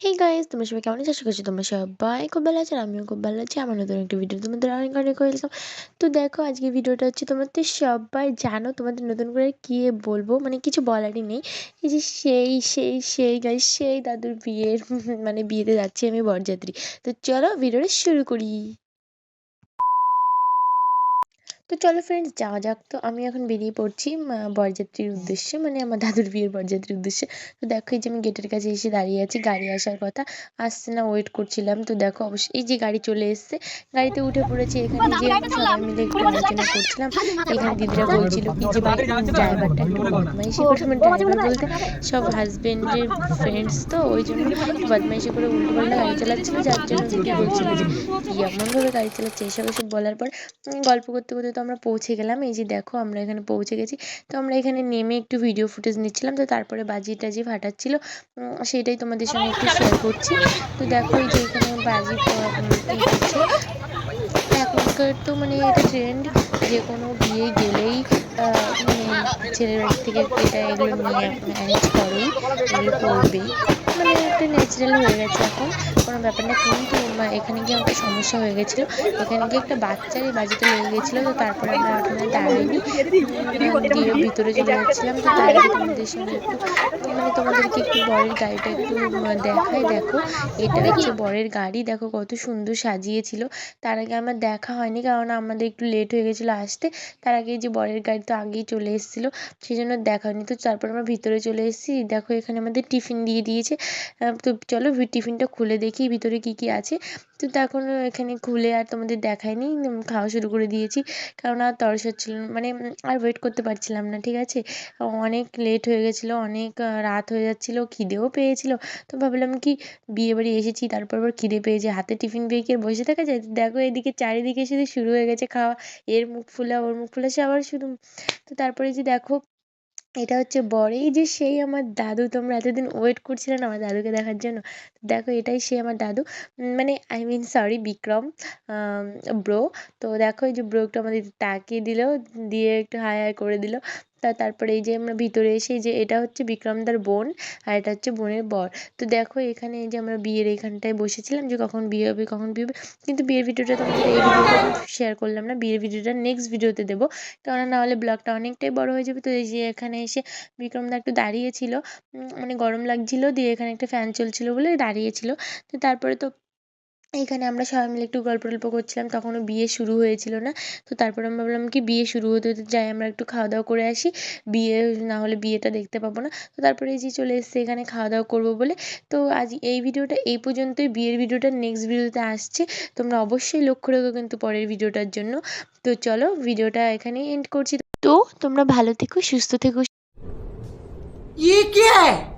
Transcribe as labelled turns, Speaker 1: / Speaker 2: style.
Speaker 1: Hey guys তোমার সবাই কেমন আছো? আশা করছি তোমরা সবাই খুব ভালো আছো আর আমিও খুব ভালো আছি। আমার নতুন একটা ভিডিও তোমাদের অনেক অনেক ওয়েলকাম। তো দেখো, আজকে ভিডিওটা হচ্ছে তোমার তো সবাই জানো, তোমাদের নতুন করে কী বলব? মানে কিছু বলারই নেই। যে সেই সেই সেই গাইস সেই দাদুর বিয়ের মানে বিয়েতে যাচ্ছি আমি বরযাত্রী। তো চলো ভিডিওটা শুরু করি। তো চলো ফ্রেন্ডস যাওয়া যাক। তো আমি এখন বেরিয়ে পড়ছি বরযাত্রীর উদ্দেশ্যে মানে আমার দাদুর বিয়ের বরযাত্রীর উদ্দেশ্যে। তো দেখো এই যে আমি গেটের কাছে এসে দাঁড়িয়ে আছি গাড়ি আসার কথা। আসছে না ওয়েট করছিলাম। তো দেখো অবশ্যই এই যে গাড়ি চলে এসছে গাড়িতে উঠে পড়েছি। এখানে যে আমরা সবাই মিলে একটু আলোচনা করছিলাম। এখানে দিদিরা বলছিল কি যে ড্রাইভারটা একটু বদমাইশি করে মানে ড্রাইভার বলতে সব হাজবেন্ডের ফ্রেন্ডস তো ওই জন্য বদমাইশি করে উল্টো পাল্টা গাড়ি চালাচ্ছিল যার জন্য দিদি বলছিল যে কি এমনভাবে গাড়ি চালাচ্ছে এসব এসব বলার পর গল্প করতে করতে তো আমরা পৌঁছে গেলাম। এই যে দেখো, আমরা এখানে পৌঁছে গেছি। তো আমরা এখানে নেমে একটু ভিডিও ফুটেজ নিচ্ছিলাম। তো তারপরে বাজি টাজি ফাটাচ্ছিল। সেটাই তোমাদের সঙ্গে একটু শেয়ার করছি। তো দেখো এই যে এখানে বাজি এখনকার তো মানে এটা ট্রেন্ড যে কোনো বিয়ে গেলেই মানে ছেলের থেকে এটা এগুলো নিয়ে অ্যারেঞ্জ করেই এগুলো করবেই। মানে একটা ন্যাচারাল হয়ে গেছে এখন। কোনো ব্যাপার না, কিন্তু এখানে গিয়ে আমাদের সমস্যা হয়ে গেছিল। এখানে গিয়ে একটা বাচ্চার এই বাজিতে লেগে গেছিল তো তারপরে আমরা ওখানে দাঁড়াইনি। দিয়ে ভিতরে চলে যাচ্ছিলাম, তো তার আগে তোমাদের সঙ্গে একটু মানে তোমাদেরকে একটু বরের গাড়িটা একটু দেখাই। দেখো, এটা হচ্ছে বরের গাড়ি। দেখো কত সুন্দর সাজিয়েছিল। তার আগে আমার দেখা হয়নি, কারণ আমাদের একটু লেট হয়ে গেছিল আসতে। তার আগে যে বরের গাড়ি তো আগেই চলে এসেছিল সেই জন্য দেখা হয়নি। তো তারপর আমরা ভিতরে চলে এসেছি। দেখো এখানে আমাদের টিফিন দিয়ে দিয়েছে। তো চলো টিফিনটা খুলে দেখি ভিতরে কী কী আছে। তো তখন এখানে খুলে আর তোমাদের দেখাইনি খাওয়া শুরু করে দিয়েছি। কারণ আর তরস হচ্ছিল মানে আর ওয়েট করতে পারছিলাম না, ঠিক আছে? অনেক লেট হয়ে গেছিল, অনেক রাত হয়ে যাচ্ছিল, খিদেও পেয়েছিলো। তো ভাবলাম কি, বিয়ে বাড়ি এসেছি, তারপর আবার খিদে পেয়েছে। হাতে টিফিন পেয়ে কি বসে থাকা যায়? দেখো এদিকে চারিদিকে শুধু শুরু হয়ে গেছে খাওয়া, এর মুখ ফোলা, ওর মুখ ফোলা, সে আবার শুধু তো তারপরে যে দেখো এটা হচ্ছে বর এই যে সেই আমার দাদু, তোমরা এতদিন ওয়েট করছিলে না আমার দাদুকে দেখার জন্য? দেখো এটাই সে আমার দাদু। মানে I mean sorry Vikram bro তো দেখো এই যে ব্রো একটু আমাদের তাকিয়ে দিল, দিয়ে একটু হাই হাই করে দিল। তা তারপরে এই যে আমরা ভিতরে এসে যে এটা হচ্ছে বিক্রমদার বোন আর এটা হচ্ছে বোনের বর। তো দেখো এখানে এই যে আমরা বিয়ের এইখানটায় বসেছিলাম যে কখন বিয়ে হবে, কখন বিয়ে হবে। কিন্তু বিয়ের ভিডিওটা তোমাদের এই ভিডিওটা শেয়ার করলাম না, বিয়ের ভিডিওটা নেক্সট ভিডিওতে দেবো। কেননা নাহলে ব্লগটা অনেকটাই বড় হয়ে যাবে। তো এই যে এখানে এসে বিক্রমদা একটু দাঁড়িয়েছিল মানে গরম লাগছিল, দিয়ে এখানে একটা ফ্যান চলছিল বলে দাঁড়িয়েছিল তো তারপরে তো এখানে আমরা সবাই মিলে একটু গল্প টল্প করছিলাম তখনও বিয়ে শুরু হয়েছিল না তো তারপরে আমি ভাবলাম কি বিয়ে শুরু হতে হতে যাই আমরা একটু খাওয়া দাওয়া করে আসি বিয়ে না হলে বিয়েটা দেখতে পাবো না তো তারপরে এই যে চলে এসেছি এখানে খাওয়া দাওয়া করবো বলে তো আজ এই ভিডিওটা এই পর্যন্তই বিয়ের ভিডিওটা নেক্সট ভিডিওতে আসছে তোমরা অবশ্যই লক্ষ্য রেখো কিন্তু পরের ভিডিওটার জন্য তো চলো ভিডিওটা এখানেই এন্ড করছি তো তোমরা ভালো থেকো সুস্থ থেকো
Speaker 2: ये क्या है